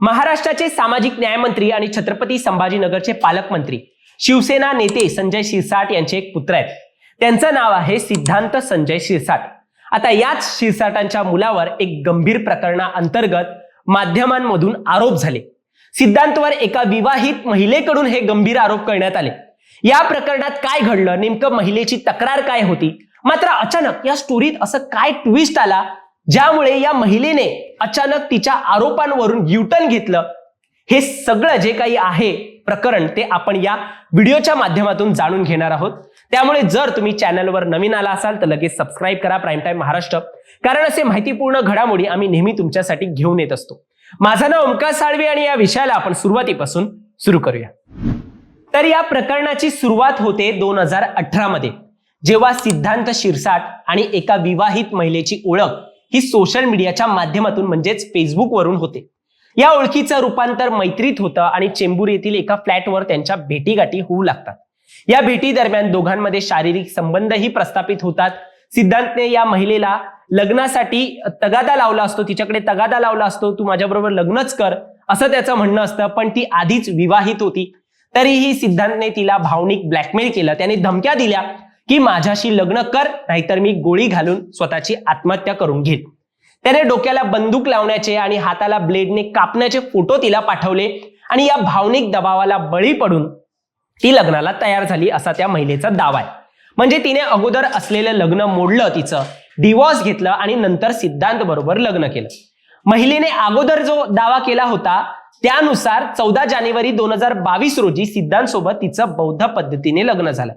महाराष्ट्राचे सामाजिक न्यायमंत्री आणि छत्रपती संभाजीनगरचे पालकमंत्री शिवसेना नेते संजय शिरसाट यांचे एक पुत्र आहेत. त्यांचं नाव आहे सिद्धांत संजय शिरसाट. आता याच शिरसाटांच्या मुलावर एक गंभीर प्रकरणाअंतर्गत माध्यमांमधून आरोप झाले. सिद्धांतवर एका विवाहित महिलेकडून हे गंभीर आरोप करण्यात आले. या प्रकरणात काय घडलं? नेमकं महिलेची तक्रार काय होती? मात्र अचानक या स्टोरीत असं काय ट्विस्ट आला? ज्यामुळे या महिलेने अचानक तिच्या आरोपांवरून युटर्न घेतलं. हे सगळं जे काही आहे प्रकरण ते आपण या व्हिडिओच्या माध्यमातून जाणून घेणार आहोत. त्यामुळे जर तुम्ही चॅनलवर नवीन आला असाल तर लगेच सबस्क्राईब करा प्राईम टाईम महाराष्ट्र. कारण असे माहितीपूर्ण घडामोडी आम्ही नेहमी तुमच्यासाठी घेऊन येत असतो. माझं नाव ओमकार साळवे आणि या विषयाला आपण सुरुवातीपासून सुरू करूया. तर या प्रकरणाची सुरुवात होते दोन हजार अठरा मध्ये जेव्हा सिद्धांत शिरसाट आणि एका विवाहित महिलेची ओळख ही सोशल मीडियाच्या माध्यमातून म्हणजेच फेसबुकवरून होते. या ओळखीचं रूपांतर मैत्रीत होतं आणि चेंबूर येथील एका फ्लॅटवर त्यांच्या भेटीगाठी होऊ लागतात. या भेटी दरम्यान दोघांमध्ये शारीरिक संबंधही प्रस्थापित होतात. सिद्धांतने या महिलेला लग्नासाठी तगादा लावला असतो तिच्याकडे तगादा लावला असतो तू माझ्याबरोबर लग्नच कर असं त्याचं म्हणणं असतं पण ती आधीच विवाहित होती. तरीही सिद्धांतने तिला भावनिक ब्लॅकमेल केलं. त्याने धमक्या दिल्या. की माझ्याशी लग्न कर नाहीतर मी गोळी घालून स्वतःची आत्महत्या करून घेईन. त्याने डोक्याला बंदूक लावण्याचे आणि हाताला ब्लेडने कापण्याचे फोटो तिला पाठवले आणि या भावनिक दबावाला बळी पडून ती लग्नाला तयार झाली असा त्या महिलेचा दावा आहे. म्हणजे तिने अगोदर असलेलं लग्न मोडलं तिचं डिवॉर्स घेतलं आणि नंतर सिद्धांत बरोबर लग्न केलं. महिलेने अगोदर जो दावा केला होता त्यानुसार चौदा जानेवारी दोन हजार बावीस रोजी सिद्धांत सोबत तिचं बौद्ध पद्धतीने लग्न झालं.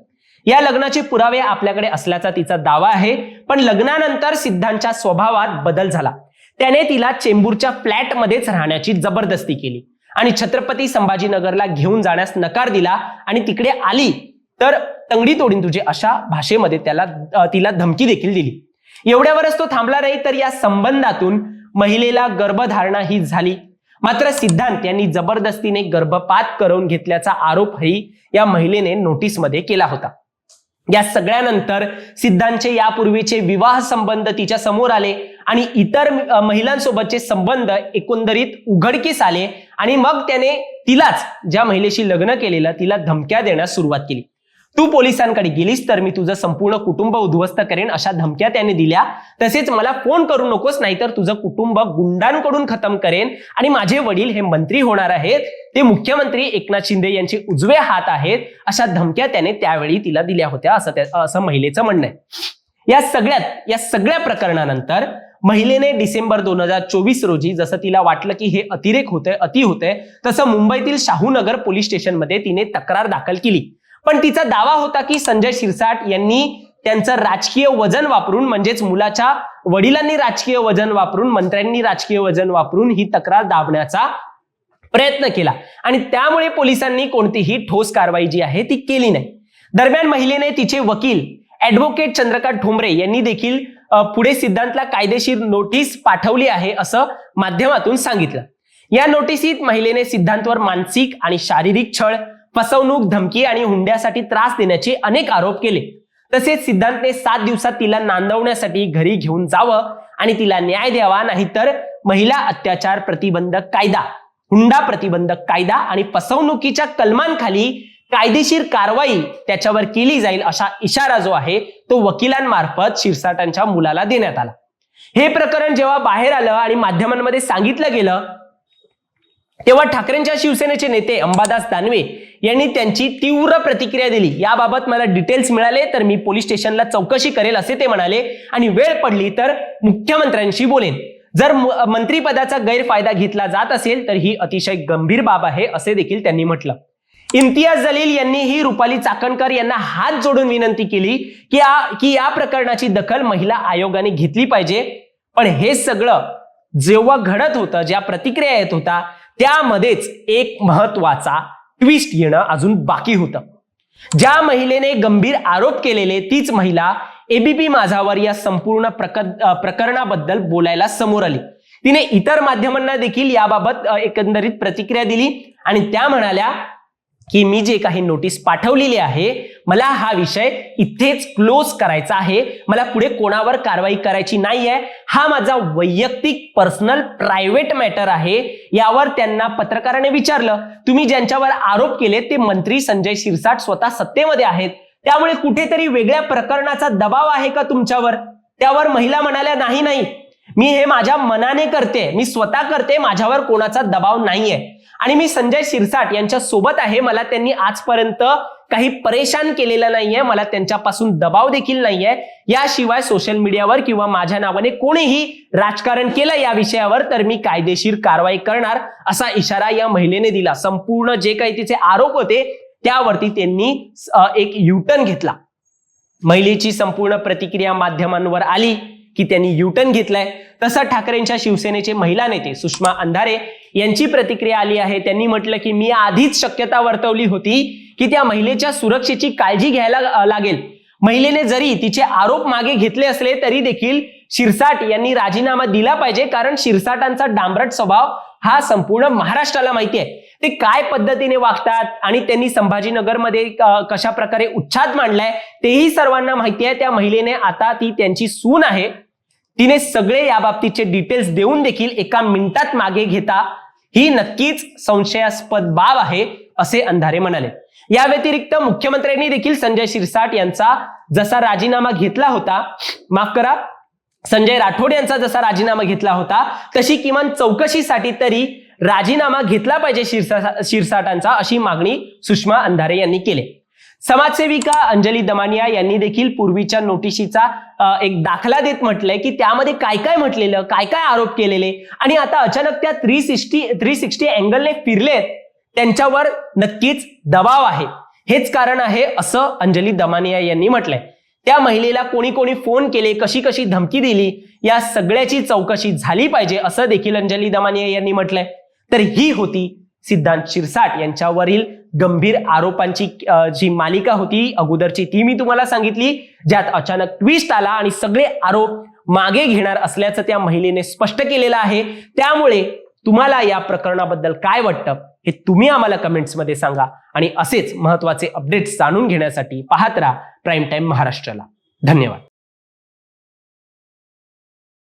या लग्नाचे पुरावे आपल्याकडे असल्याचा तिचा दावा आहे पण लग्नानंतर सिद्धांतच्या स्वभावात बदल झाला. त्याने तिला चेंबूरच्या फ्लॅटमध्येच राहण्याची जबरदस्ती केली आणि छत्रपती संभाजीनगरला घेऊन जाण्यास नकार दिला आणि तिकडे आली तर तंगडी तोडीन तुझे अशा भाषेमध्ये त्याला तिला धमकी देखील दिली. एवढ्यावरच तो थांबला नाही तर या संबंधातून महिलेला गर्भधारणा ही झाली. मात्र सिद्धांत यांनी जबरदस्तीने गर्भपात करून घेतल्याचा आरोपही या महिलेने नोटीसमध्ये केला होता. या सगळ्यानंतर सिद्धांचे यापूर्वीचे विवाह संबंध तिच्या समोर आले आणि इतर महिलांसोबतचे संबंध एकंदरीत उघडकीस आले आणि मग त्याने तिलाच ज्या महिलेशी लग्न केलेलं तिला धमक्या देण्यास सुरुवात केली. तू पोलिसांकडे गेलीस तर मी तुझं संपूर्ण कुटुंब उद्ध्वस्त करेन अशा धमक्या त्याने दिल्या. तसेच मला फोन करू नकोस नाहीतर तुझं कुटुंब गुंडांकडून खतम करेन आणि माझे वडील हे मंत्री होणार आहेत. ते मुख्यमंत्री एकनाथ शिंदे यांचे उजवे हात आहेत अशा धमक्या त्याने त्यावेळी तिला दिल्या होत्या असं त्या असं महिलेचं म्हणणं आहे. या सगळ्यात या सगळ्या प्रकरणानंतर महिलेने डिसेंबर दोन हजार चोवीस रोजी जसं तिला वाटलं की हे अतिरेक होतंय अति होतंय तसं मुंबईतील शाहूनगर पोलीस स्टेशनमध्ये तिने तक्रार दाखल केली. पण तिचा दावा होता की संजय शिरसाट यांनी त्यांचं राजकीय वजन वापरून म्हणजेच मुलाच्या वडिलांनी राजकीय वजन वापरून मंत्र्यांनी राजकीय वजन वापरून ही तक्रार दाबण्याचा प्रयत्न केला. आणि त्यामुळे पोलिसांनी कोणतीही ठोस कारवाई जी आहे ती केली नाही. दरम्यान महिलेने तिचे वकील ऍडव्होकेट चंद्रकांत ठोंबरे यांनी देखील पुढे सिद्धांतला कायदेशीर नोटीस पाठवली आहे असं माध्यमातून सांगितलं. या नोटिसीत महिलेने सिद्धांतवर मानसिक आणि शारीरिक छळ फसवणूक धमकी आणि हुंड्यासाठी त्रास देण्याचे अनेक आरोप केले. तसेच सिद्धांतने सात दिवसात तिला नांदवण्यासाठी घरी घेऊन जावं आणि तिला न्याय द्यावा नाहीतर महिला अत्याचार प्रतिबंधक कायदा हुंडा प्रतिबंधक कायदा आणि फसवणुकीच्या कलमांखाली कायदेशीर कारवाई त्याच्यावर केली जाईल असा इशारा जो आहे तो वकिलांमार्फत शिरसाटांच्या मुलाला देण्यात आला. हे प्रकरण जेव्हा बाहेर आलं आणि माध्यमांमध्ये सांगितलं गेलं तेव्हा ठाकरेंच्या शिवसेनेचे नेते अंबादास दानवे यांनी त्यांची तीव्र प्रतिक्रिया दिली. याबाबत मला डिटेल्स मिळाले तर मी पोलीस स्टेशनला चौकशी करेल असे ते म्हणाले आणि वेळ पडली तर मुख्यमंत्र्यांशी बोलेन. जर मंत्रीपदाचा गैरफायदा घेतला जात असेल तर ही अतिशय गंभीर बाब आहे असे देखील त्यांनी म्हटलं. इम्तियाज जलील यांनीही रुपाली चाकणकर यांना हात जोडून विनंती केली की या की या प्रकरणाची दखल महिला आयोगाने घेतली पाहिजे. पण हे सगळं जेव्हा घडत होतं ज्या प्रतिक्रिया येत होता त्यामध्येच एक महत्त्वाचा ट्विस्ट येणं अजून बाकी होतं. ज्या महिलेने गंभीर आरोप केलेले तीच महिला एबीपी माझावर या संपूर्ण प्रक प्रकरणाबद्दल बोलायला समोर आली. तिने इतर माध्यमांना देखील याबाबत एकंदरीत प्रतिक्रिया दिली आणि त्या म्हणाल्या की मी जे काही नोटीस पाठवलेली आहे मला हा विषय इथेच क्लोज करायचा आहे. मला पुढे कोणावर कारवाई करायची नाहीये. हा माझा वैयक्तिक पर्सनल प्रायव्हेट मॅटर आहे. यावर त्यांना पत्रकाराने विचारलं. तुम्ही ज्यांच्यावर आरोप केले ते मंत्री संजय शिरसाट स्वतः सत्तेमध्ये आहेत. त्यामुळे कुठेतरी वेगळ्या प्रकरणाचा दबाव आहे का तुमच्यावर? त्यावर महिला म्हणाल्या नाही नाही. मी हे माझ्या मनाने करते मी स्वतः करते माझ्यावर कोणाचा दबाव नाहीये. आणि मी संजय शिरसाट यांच्या सोबत आहे मला त्यांनी आजपर्यंत काही परेशान केलेलं नाहीये मला त्यांच्यापासून दबाव देखील नाहीये. याशिवाय सोशल मीडियावर किंवा माझ्या नावाने कोणीही राजकारण केलं या विषयावर तर मी कायदेशीर कारवाई करणार असा इशारा या महिलेने दिला. संपूर्ण जे काही तिचे आरोप होते त्यावरती त्यांनी एक युटर्न घेतला. महिलेची संपूर्ण प्रतिक्रिया माध्यमांवर आली. की त्यांनी युटर्न घेतलाय. तसं ठाकरेंच्या शिवसेनेचे महिला नेते सुषमा अंधारे यांची प्रतिक्रिया आली आहे. त्यांनी म्हटलं की मी आधीच शक्यता वर्तवली होती की त्या महिलेच्या सुरक्षेची काळजी घ्यायला लागेल. महिलेने जरी तिचे आरोप मागे घेतले असले तरी देखील शिरसाट यांनी राजीनामा दिला पाहिजे कारण शिरसाटांचा डांबरट स्वभाव हा संपूर्ण महाराष्ट्राला माहिती आहे. ते काय पद्धतीने वागतात आणि त्यांनी संभाजीनगरमध्ये कशा प्रकारे उच्छाद मांडलाय तेही सर्वांना माहिती आहे. त्या महिलेने आता ती त्यांची सून आहे. तिने सगळे या बाबतीचे डिटेल्स देऊन देखील एका मिनिटात मागे घेता ही नक्कीच संशयास्पद बाब आहे असे अंधारे म्हणाले. या व्यतिरिक्त मुख्यमंत्र्यांनी देखील संजय शिरसाट यांचा जसा राजीनामा घेतला होता माफ करा संजय राठोड यांचा जसा राजीनामा घेतला होता तशी किमान चौकशीसाठी तरी राजीनामा घेतला पाहिजे शिरसा शिरसाटांचा अशी मागणी सुषमा अंधारे यांनी केली. समाजसेविका अंजली दमानिया यांनी देखील पूर्वीच्या नोटिशीचा एक दाखला देत म्हटलंय की त्यामध्ये काय काय म्हटलेलं काय काय आरोप केलेले आणि आता अचानक त्या थ्री सिक्स्टी थ्री सिक्स्टी अँगलने फिरलेत त्यांच्यावर नक्कीच दबाव आहे. हेच कारण आहे असं अंजली दमानिया यांनी म्हटलंय. त्या महिलेला कोणी कोणी फोन केले कशी कशी धमकी दिली या सगळ्याची चौकशी झाली पाहिजे असं देखील अंजली दमानिया यांनी म्हटलंय. तर ही होती सिद्धांत शिरसाट यांच्यावरील गंभीर आरोपांची जी मालिका होती अगोदरची ती मी तुम्हाला सांगितली ज्यात अचानक ट्विस्ट आला आणि सगळे आरोप मागे घेणार असल्याचं त्या महिलेने स्पष्ट केलेलं आहे. त्यामुळे तुम्हाला या प्रकरणाबद्दल काय वाटतं हे तुम्ही आम्हाला कमेंट्समध्ये सांगा आणि असेच महत्त्वाचे अपडेट्स जाणून घेण्यासाठी पाहत राहा प्राईम टाईम महाराष्ट्राला. धन्यवाद.